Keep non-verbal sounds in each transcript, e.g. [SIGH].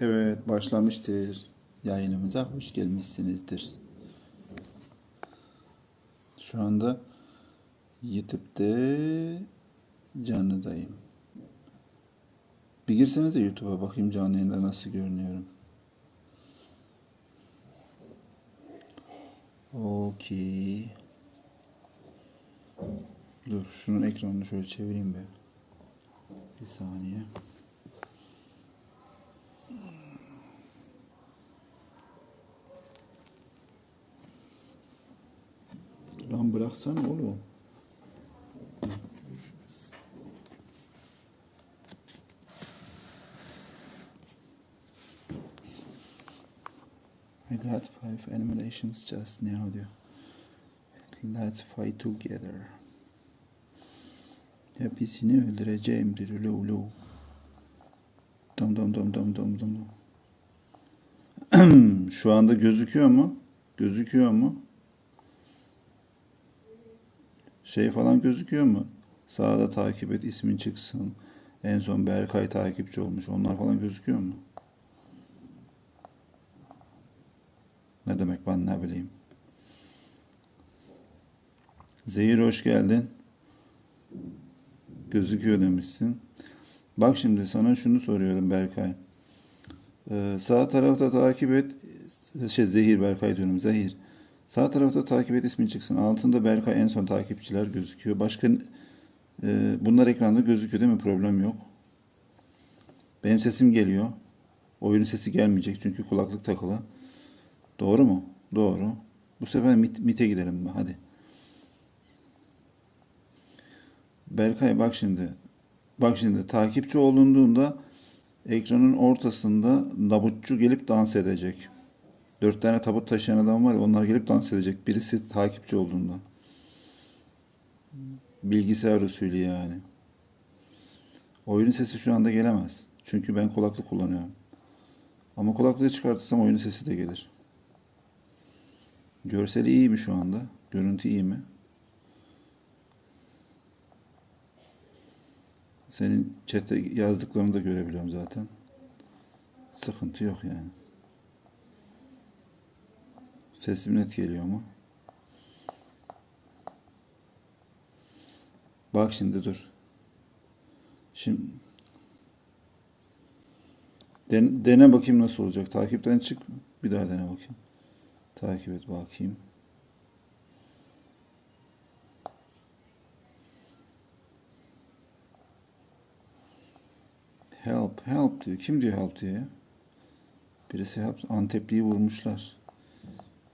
Evet başlamıştır. Yayınımıza hoş gelmişsinizdir. Şu anda YouTube'da canlıdayım. Bir girsenize YouTube'a bakayım canlı yayında nasıl görünüyorum. Okey. Dur şunun ekranını şöyle çevireyim be. Bir saniye. Lan bıraksana oğlum. I got five animations just now diyor. Let's fight together. Hepsini öldüreceğimdir. Lo lo. Dom dom dom dom dom dom. dom. [CLEARS THROAT] Şu anda gözüküyor mu? Gözüküyor mu? Şey falan gözüküyor mu? Sağda takip et ismin çıksın. En son Berkay takipçi olmuş. Onlar falan gözüküyor mu? Ne demek ben ne bileyim. Zehir hoş geldin. Gözüküyor demişsin. Bak şimdi sana şunu soruyorum Berkay. Ee, sağ tarafta takip et. Şey Zehir Berkay diyorum Zehir. Sağ tarafta takip et ismin çıksın. Altında Berkay en son takipçiler gözüküyor. Başka e, bunlar ekranda gözüküyor değil mi? Problem yok. Benim sesim geliyor. Oyunun sesi gelmeyecek çünkü kulaklık takılı. Doğru mu? Doğru. Bu sefer mit, MIT'e gidelim. Hadi. Berkay bak şimdi. Bak şimdi takipçi olunduğunda ekranın ortasında tabutçu gelip dans edecek. Dört tane tabut taşıyan adam var onlar gelip dans edecek. Birisi takipçi olduğunda. Bilgisayar usulü yani. Oyunun sesi şu anda gelemez. Çünkü ben kulaklık kullanıyorum. Ama kulaklığı çıkartırsam oyunun sesi de gelir. Görseli iyi mi şu anda? Görüntü iyi mi? Senin chat'te yazdıklarını da görebiliyorum zaten. Sıkıntı yok yani. Sesim net geliyor mu? Bak şimdi dur. Şimdi Den- dene bakayım nasıl olacak. Takipten çık. Bir daha dene bakayım. Takip et bakayım. Help, help diyor. Kim diyor help diye? Birisi help. Antepli'yi vurmuşlar.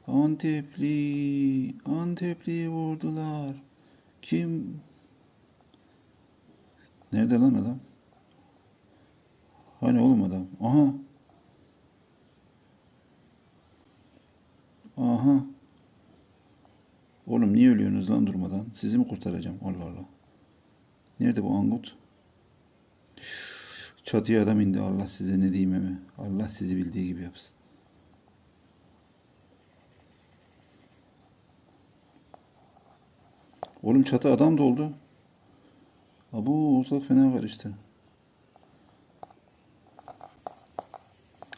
Antepli, Antepli'yi vurdular. Kim? Nerede lan adam? Hani oğlum adam? Aha. Aha. Oğlum niye ölüyorsunuz lan durmadan? Sizi mi kurtaracağım? Allah Allah. Nerede bu angut? Çatıya adam indi. Allah size ne diyeyim mi? Allah sizi bildiği gibi yapsın. Oğlum çatı adam doldu. Abu ortalık fena var işte.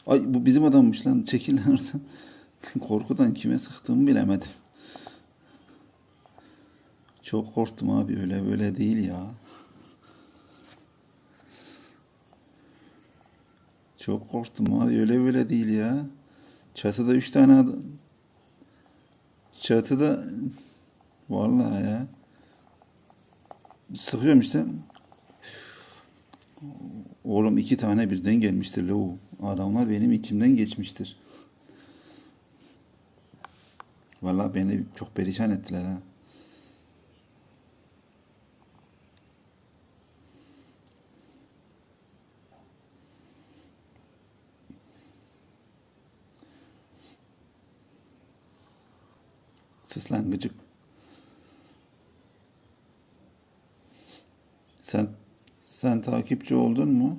Ay bu bizim adammış lan. Çekil lan oradan. [LAUGHS] Korkudan kime sıktığımı bilemedim. Çok korktum abi öyle böyle değil ya. Çok korktum abi öyle böyle değil ya. Çatıda üç tane adam. Çatıda vallahi ya. Sıkıyorum işte. Oğlum iki tane birden gelmiştir lo. Adamlar benim içimden geçmiştir. Vallahi beni çok perişan ettiler ha. Sus lan gıcık. Sen sen takipçi oldun mu?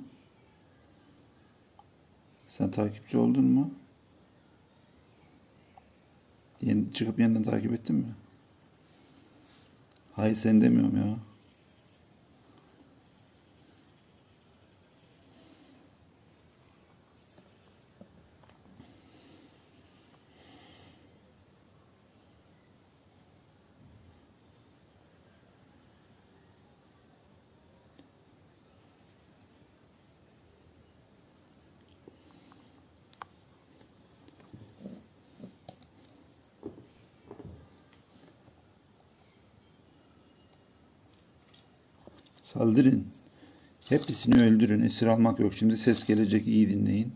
Sen takipçi oldun mu? Yeni, çıkıp yeniden takip ettin mi? Hayır sen demiyorum ya. Saldırın. Hepsini öldürün. Esir almak yok. Şimdi ses gelecek. iyi dinleyin.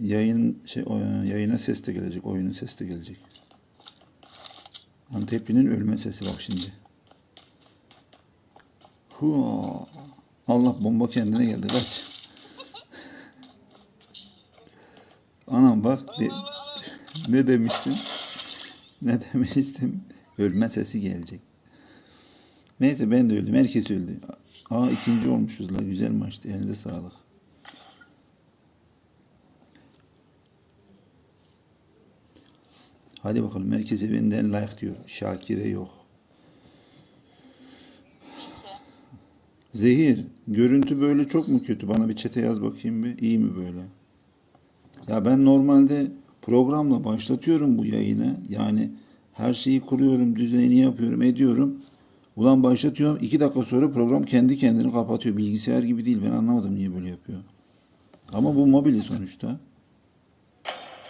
Yayın şey yayına ses de gelecek. Oyunun ses de gelecek. Antepli'nin ölme sesi bak şimdi. Hua. Allah bomba kendine geldi. Kaç. Anam bak de- ne demiştim? Ne demiştim? Ölme sesi gelecek. Neyse ben de öldüm. Herkes öldü. Aa ikinci olmuşuz la. Güzel maçtı. Elinize sağlık. Hadi bakalım. Herkese benden like diyor. Şakir'e yok. Zehir, görüntü böyle çok mu kötü? Bana bir çete yaz bakayım bir. İyi mi böyle? Ya ben normalde programla başlatıyorum bu yayını. Yani her şeyi kuruyorum, düzeni yapıyorum, ediyorum. Ulan başlatıyorum. iki dakika sonra program kendi kendini kapatıyor. Bilgisayar gibi değil. Ben anlamadım niye böyle yapıyor. Ama bu mobili sonuçta.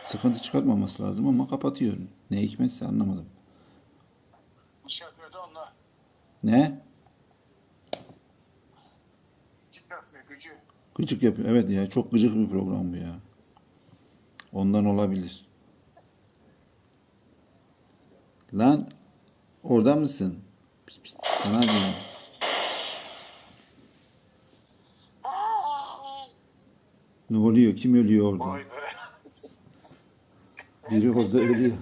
Sıkıntı çıkartmaması lazım ama kapatıyor. Ne hikmetse anlamadım. İş yapıyordu onunla. Ne? Gıcık yapmıyor gücü. Gıcık yapıyor. Evet ya çok gıcık bir program bu ya. Ondan olabilir. Lan orada mısın? Pişt, pişt, sana diyorum. Ne oluyor? Kim ölüyor orada? Vay be. Biri orada ölüyor.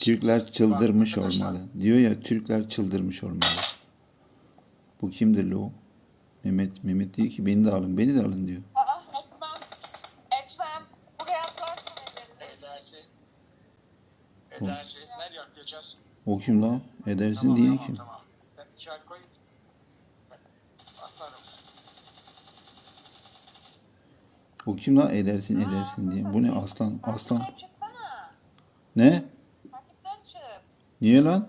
Türkler çıldırmış olmalı. Diyor ya Türkler çıldırmış olmalı. Bu kimdir lo? Mehmet Mehmet diyor ki beni de alın, beni de alın diyor. Aa, etmem. Etmem. Buraya atlarsam ederim. Edersin. Edersin. Nereye atlayacağız? O kim la? Edersin Tamam, diye tamam, kim? Tamam. Ben işaret koy. Ben Atlarım. O kim la? Edersin edersin diye. Bu ne aslan? Aslan. Ne? Takipten çık. Niye lan?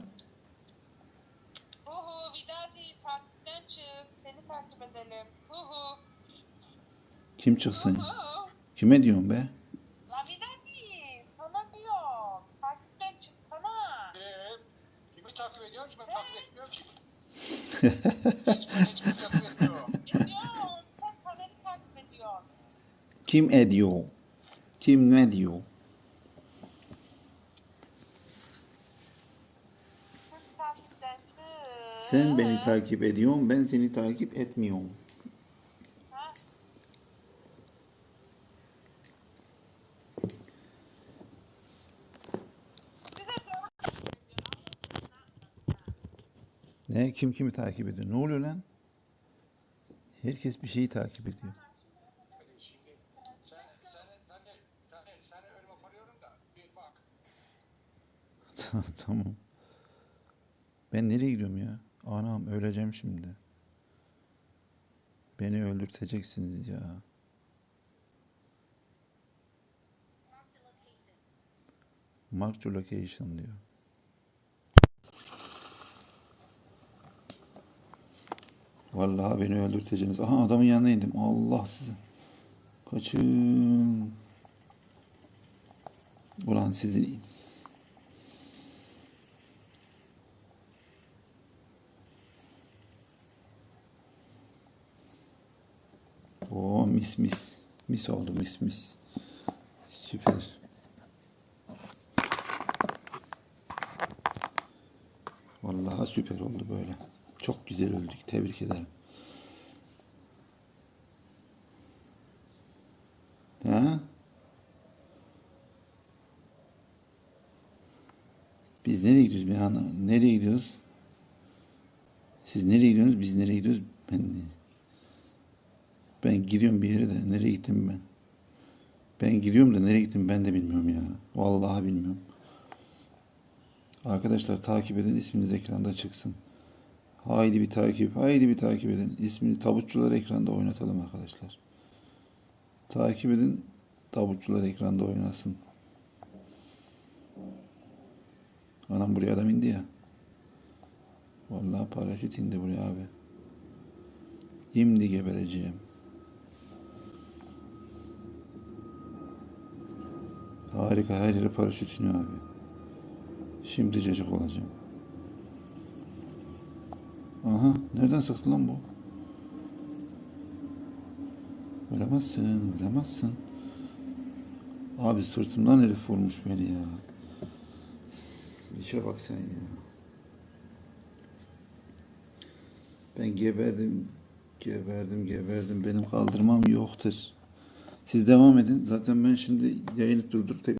Hu hu Vidadi takipten çık. Seni takip edelim. Hu hu. Kim çıksın? hu. Kime diyorsun be? La Vidadi. Sana diyor. Takipten çıksana. Ee, kimi takip ediyorsun ki? Ben takip etmiyorum ki. Hiç ben hiçbir takip etmiyorum. Ediyor. Sen Taner'i takip ediyorsun. Kim ediyor? Kim ne diyor? Sen beni takip ediyorsun, ben seni takip etmiyorum. Ha? Size doğru Ne? Kim kimi takip ediyor? Ne oluyor lan? Herkes bir şeyi takip ediyor. Tamam. Ben nereye gidiyorum ya? Anam öleceğim şimdi. Beni öldürteceksiniz ya. Mark to location diyor. Vallahi beni öldürteceksiniz. Aha adamın yanına indim. Allah sizi. Kaçın. Ulan sizin Oo mis mis. Mis oldu mis mis. Süper. Vallahi süper oldu böyle. Çok güzel öldük. Tebrik ederim. Ha? Biz nereye gidiyoruz? Ben anlamadım. Nereye gidiyoruz? Siz nereye gidiyorsunuz? Biz nereye gidiyoruz? Ben ben gidiyorum bir yere de nereye gittim ben? Ben gidiyorum da nereye gittim ben de bilmiyorum ya. Vallahi bilmiyorum. Arkadaşlar takip edin isminiz ekranda çıksın. Haydi bir takip, haydi bir takip edin. İsmini tabutçular ekranda oynatalım arkadaşlar. Takip edin, tabutçular ekranda oynasın. Anam buraya adam indi ya. Vallahi paraşüt indi buraya abi. İmdi gebereceğim. Harika her yere paraşüt iniyor abi. Şimdi cacık olacağım. Aha, nereden sıktı lan bu? Vuramazsın, vuramazsın. Abi sırtımdan herif vurmuş beni ya. İşe bak sen ya. Ben geberdim, geberdim, geberdim. Benim kaldırmam yoktur. Siz devam edin. Zaten ben şimdi yayını durdurup tek